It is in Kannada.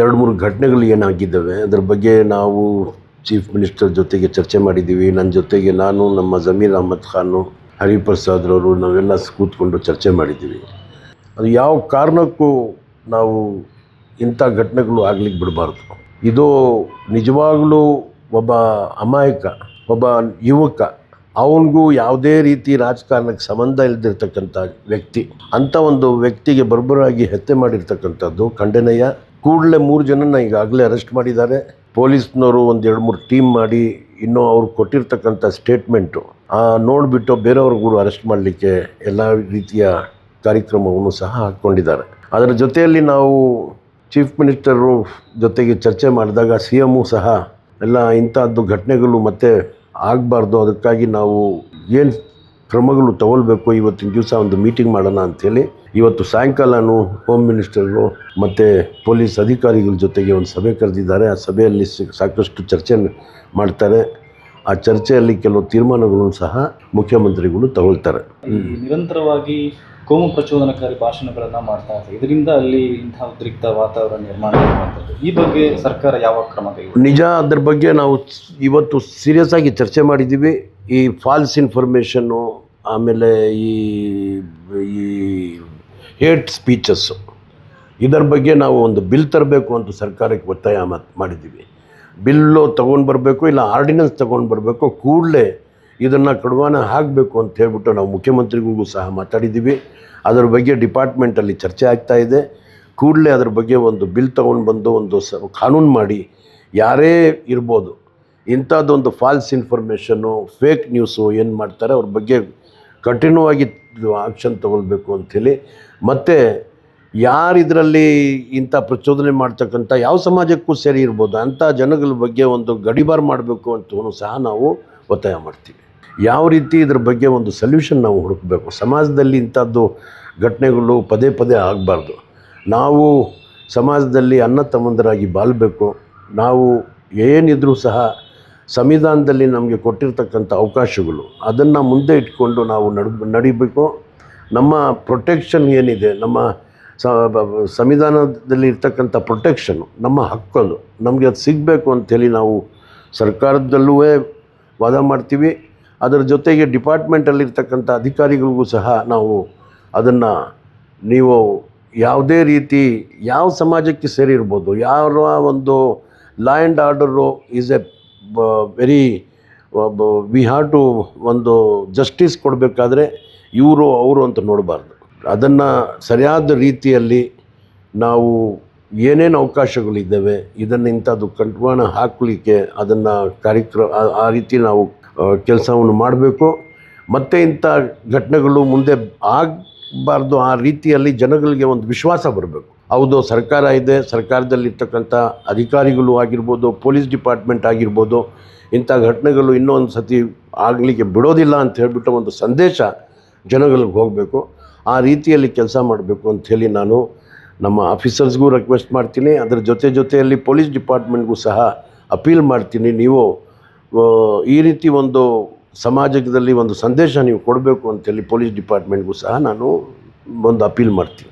ಎರಡು ಮೂರು ಘಟನೆಗಳು ಏನಾಗಿದ್ದಾವೆ, ಅದ್ರ ಬಗ್ಗೆ ನಾವು ಚೀಫ್ ಮಿನಿಸ್ಟರ್ ಜೊತೆಗೆ ಚರ್ಚೆ ಮಾಡಿದ್ದೀವಿ. ನನ್ನ ಜೊತೆಗೆ ನಾನು, ನಮ್ಮ ಜಮೀರ್ ಅಹಮದ್ ಖಾನು ಹರಿಪ್ರಸಾದ್ರವರು ನಾವೆಲ್ಲ ಕೂತ್ಕೊಂಡು ಚರ್ಚೆ ಮಾಡಿದ್ದೀವಿ. ಅದು ಯಾವ ಕಾರಣಕ್ಕೂ ನಾವು ಇಂಥ ಘಟನೆಗಳು ಆಗ್ಲಿಕ್ಕೆ ಬಿಡಬಾರ್ದು. ಇದು ನಿಜವಾಗಲೂ ಒಬ್ಬ ಅಮಾಯಕ, ಒಬ್ಬ ಯುವಕ, ಅವನಿಗೂ ಯಾವುದೇ ರೀತಿ ರಾಜಕಾರಣಕ್ಕೆ ಸಂಬಂಧ ಇಲ್ಲದಿರ್ತಕ್ಕಂಥ ವ್ಯಕ್ತಿ, ಅಂಥ ಒಂದು ವ್ಯಕ್ತಿಗೆ ಬರ್ಬರಾಗಿ ಹತ್ಯೆ ಮಾಡಿರ್ತಕ್ಕಂಥದ್ದು ಖಂಡನೀಯ. ಕೂಡಲೇ ಮೂರು ಜನನ ಈಗಾಗಲೇ ಅರೆಸ್ಟ್ ಮಾಡಿದ್ದಾರೆ. ಪೊಲೀಸ್ನವರು ಒಂದು ಎರಡು ಮೂರು ಟೀಮ್ ಮಾಡಿ ಇನ್ನೂ ಅವ್ರು ಕೊಟ್ಟಿರ್ತಕ್ಕಂಥ ಸ್ಟೇಟ್ಮೆಂಟು ನೋಡಿಬಿಟ್ಟು ಬೇರೆಯವ್ರಿಗೂ ಅರೆಸ್ಟ್ ಮಾಡಲಿಕ್ಕೆ ಎಲ್ಲ ರೀತಿಯ ಕಾರ್ಯಕ್ರಮವನ್ನು ಸಹ ಹಾಕ್ಕೊಂಡಿದ್ದಾರೆ. ಅದರ ಜೊತೆಯಲ್ಲಿ ನಾವು ಚೀಫ್ ಮಿನಿಸ್ಟರು ಜೊತೆಗೆ ಚರ್ಚೆ ಮಾಡಿದಾಗ ಸಿ ಎಮ್ಮು ಸಹ ಎಲ್ಲ ಇಂಥದ್ದು ಘಟನೆಗಳು ಮತ್ತೆ ಆಗಬಾರ್ದು. ಅದಕ್ಕಾಗಿ ನಾವು ಏನು ಕ್ರಮಗಳು ತಗೊಳ್ಬೇಕು ಇವತ್ತಿನ ದಿವಸ ಒಂದು ಮೀಟಿಂಗ್ ಮಾಡೋಣ ಅಂಥೇಳಿ ಇವತ್ತು ಸಾಯಂಕಾಲನೂ ಹೋಮ್ ಮಿನಿಸ್ಟರ್ಗಳು ಮತ್ತು ಪೊಲೀಸ್ ಅಧಿಕಾರಿಗಳ ಜೊತೆಗೆ ಒಂದು ಸಭೆ ಕರೆದಿದ್ದಾರೆ. ಆ ಸಭೆಯಲ್ಲಿ ಸಾಕಷ್ಟು ಚರ್ಚೆ ಮಾಡ್ತಾರೆ. ಆ ಚರ್ಚೆಯಲ್ಲಿ ಕೆಲವು ತೀರ್ಮಾನಗಳನ್ನು ಸಹ ಮುಖ್ಯಮಂತ್ರಿಗಳು ತಗೊಳ್ತಾರೆ. ನಿರಂತರವಾಗಿ ಕೋಮು ಪ್ರಚೋದನಕಾರಿ ಭಾಷಣಗಳನ್ನು ಮಾಡ್ತಾ ಇದ್ದಾರೆ. ಇದರಿಂದ ಅಲ್ಲಿ ಇಂಥ ಉದ್ರಿಕ್ತ ವಾತಾವರಣ ನಿರ್ಮಾಣ ಈ ಬಗ್ಗೆ ಸರ್ಕಾರ ಯಾವ ಕ್ರಮ ನಿಜ ಅದ್ರ ಬಗ್ಗೆ ನಾವು ಇವತ್ತು ಸೀರಿಯಸ್ ಆಗಿ ಚರ್ಚೆ ಮಾಡಿದ್ದೀವಿ. ಈ ಫಾಲ್ಸ್ ಇನ್ಫಾರ್ಮೇಷನ್ನು ಆಮೇಲೆ ಈ ಈ ಹೇಟ್ ಸ್ಪೀಚಸ್ಸು ಇದರ ಬಗ್ಗೆ ನಾವು ಒಂದು ಬಿಲ್ ತರಬೇಕು ಅಂತ ಸರ್ಕಾರಕ್ಕೆ ಒತ್ತಾಯ ಮಾಡಿದ್ದೀವಿ. ಬಿಲ್ಲು ತೊಗೊಂಡು ಬರಬೇಕು, ಇಲ್ಲ ಆರ್ಡಿನೆನ್ಸ್ ತೊಗೊಂಡು ಬರಬೇಕು, ಕೂಡಲೇ ಇದನ್ನು ಕಡಿವಾಣ ಹಾಕಬೇಕು ಅಂತ ಹೇಳ್ಬಿಟ್ಟು ನಾವು ಮುಖ್ಯಮಂತ್ರಿಗಳಿಗೂ ಸಹ ಮಾತಾಡಿದ್ದೀವಿ. ಅದರ ಬಗ್ಗೆ ಡಿಪಾರ್ಟ್ಮೆಂಟಲ್ಲಿ ಚರ್ಚೆ ಆಗ್ತಾ ಇದೆ. ಕೂಡಲೇ ಅದ್ರ ಬಗ್ಗೆ ಒಂದು ಬಿಲ್ ತೊಗೊಂಡು ಬಂದು ಒಂದು ಸ, ಕಾನೂನು ಮಾಡಿ ಯಾರೇ ಇರ್ಬೋದು, ಇಂಥದ್ದೊಂದು ಫಾಲ್ಸ್ ಇನ್ಫಾರ್ಮೇಷನ್ನು ಫೇಕ್ ನ್ಯೂಸು ಏನು ಮಾಡ್ತಾರೆ, ಅವ್ರ ಬಗ್ಗೆ ಕಠಿಣವಾಗಿ ಆಕ್ಷನ್ ತಗೊಳ್ಬೇಕು ಅಂಥೇಳಿ. ಮತ್ತು ಯಾರು ಇದರಲ್ಲಿ ಇಂಥ ಪ್ರಚೋದನೆ ಮಾಡ್ತಕ್ಕಂಥ ಯಾವ ಸಮಾಜಕ್ಕೂ ಸೇರಿ ಇರ್ಬೋದು, ಅಂಥ ಜನಗಳ ಬಗ್ಗೆ ಒಂದು ಗಡಿಬಾರ್ ಮಾಡಬೇಕು ಅಂತೂ ಸಹ ನಾವು ಒತ್ತಾಯ ಮಾಡ್ತೀವಿ. ಯಾವ ರೀತಿ ಇದ್ರ ಬಗ್ಗೆ ಒಂದು ಸೊಲ್ಯೂಷನ್ ನಾವು ಹುಡುಕಬೇಕು? ಸಮಾಜದಲ್ಲಿ ಇಂಥದ್ದು ಘಟನೆಗಳು ಪದೇ ಪದೇ ಆಗಬಾರ್ದು. ನಾವು ಸಮಾಜದಲ್ಲಿ ಅನ್ನ ತಮ್ಮಂದರಾಗಿ ಬಾಳಬೇಕು. ನಾವು ಏನಿದ್ರೂ ಸಹ ಸಂವಿಧಾನದಲ್ಲಿ ನಮಗೆ ಕೊಟ್ಟಿರ್ತಕ್ಕಂಥ ಅವಕಾಶಗಳು, ಅದನ್ನು ಮುಂದೆ ಇಟ್ಕೊಂಡು ನಾವು ನಡ್, ನಡಿಬೇಕು. ನಮ್ಮ ಪ್ರೊಟೆಕ್ಷನ್ ಏನಿದೆ, ನಮ್ಮ ಸಂವಿಧಾನದಲ್ಲಿ ಇರ್ತಕ್ಕಂಥ ಪ್ರೊಟೆಕ್ಷನು, ನಮ್ಮ ಹಕ್ಕದು ನಮಗೆ ಅದು ಸಿಗಬೇಕು ಅಂಥೇಳಿ ನಾವು ಸರ್ಕಾರದಲ್ಲೂ ವಾದ ಮಾಡ್ತೀವಿ. ಅದರ ಜೊತೆಗೆ ಡಿಪಾರ್ಟ್ಮೆಂಟಲ್ಲಿರ್ತಕ್ಕಂಥ ಅಧಿಕಾರಿಗಳಿಗೂ ಸಹ ನಾವು ಅದನ್ನು ನೀವು ಯಾವುದೇ ರೀತಿ ಯಾವ ಸಮಾಜಕ್ಕೆ ಸೇರಿರ್ಬೋದು ಯಾವ ಒಂದು law and order is a very we have to ಒಂದು ಜಸ್ಟಿಸ್ ಕೊಡಬೇಕಾದ್ರೆ ಇವರು, ಅವರು ಅಂತ ನೋಡಬಾರ್ದು. ಅದನ್ನು ಸರಿಯಾದ ರೀತಿಯಲ್ಲಿ ನಾವು ಏನೇನು ಅವಕಾಶಗಳಿದ್ದಾವೆ, ಇದನ್ನು ಇಂಥದ್ದು ಕಂಟ್ವಾಣ ಹಾಕಲಿಕ್ಕೆ ಅದನ್ನು ಕಾರ್ಯಕ್ರಮ ಆ- ಆ ರೀತಿ ನಾವು ಕೆಲಸವನ್ನು ಮಾಡಬೇಕು. ಮತ್ತು ಇಂಥ ಘಟನೆಗಳು ಮುಂದೆ ಆಗಬಾರ್ದು, ಆ ರೀತಿಯಲ್ಲಿ ಜನಗಳಿಗೆ ಒಂದು ವಿಶ್ವಾಸ ಬರಬೇಕು. ಹೌದು, ಸರ್ಕಾರ ಇದೆ. ಸರ್ಕಾರದಲ್ಲಿರ್ತಕ್ಕಂಥ ಅಧಿಕಾರಿಗಳು ಆಗಿರ್ಬೋದು, ಪೊಲೀಸ್ ಡಿಪಾರ್ಟ್ಮೆಂಟ್ ಆಗಿರ್ಬೋದು, ಇಂಥ ಘಟನೆಗಳು ಇನ್ನೊಂದು ಸತಿ ಆಗಲಿಕ್ಕೆ ಬಿಡೋದಿಲ್ಲ ಅಂತ ಹೇಳಿಬಿಟ್ಟು ಒಂದು ಸಂದೇಶ ಜನಗಳಿಗೆ ಹೋಗಬೇಕು. ಆ ರೀತಿಯಲ್ಲಿ ಕೆಲಸ ಮಾಡಬೇಕು ಅಂಥೇಳಿ ನಾನು ನಮ್ಮ ಆಫೀಸರ್ಸ್ಗೂ ರಿಕ್ವೆಸ್ಟ್ ಮಾಡ್ತೀನಿ. ಅದರ ಜೊತೆ ಜೊತೆಯಲ್ಲಿ ಪೊಲೀಸ್ ಡಿಪಾರ್ಟ್ಮೆಂಟ್ಗೂ ಸಹ ಅಪೀಲ್ ಮಾಡ್ತೀನಿ. ನೀವು ಈ ರೀತಿ ಒಂದು ಸಮಾಜದಲ್ಲಿ ಒಂದು ಸಂದೇಶ ನೀವು ಕೊಡಬೇಕು ಅಂತೇಳಿ ಪೊಲೀಸ್ ಡಿಪಾರ್ಟ್ಮೆಂಟ್ಗೂ ಸಹ ನಾನು ಒಂದು ಅಪೀಲ್ ಮಾಡ್ತೀನಿ.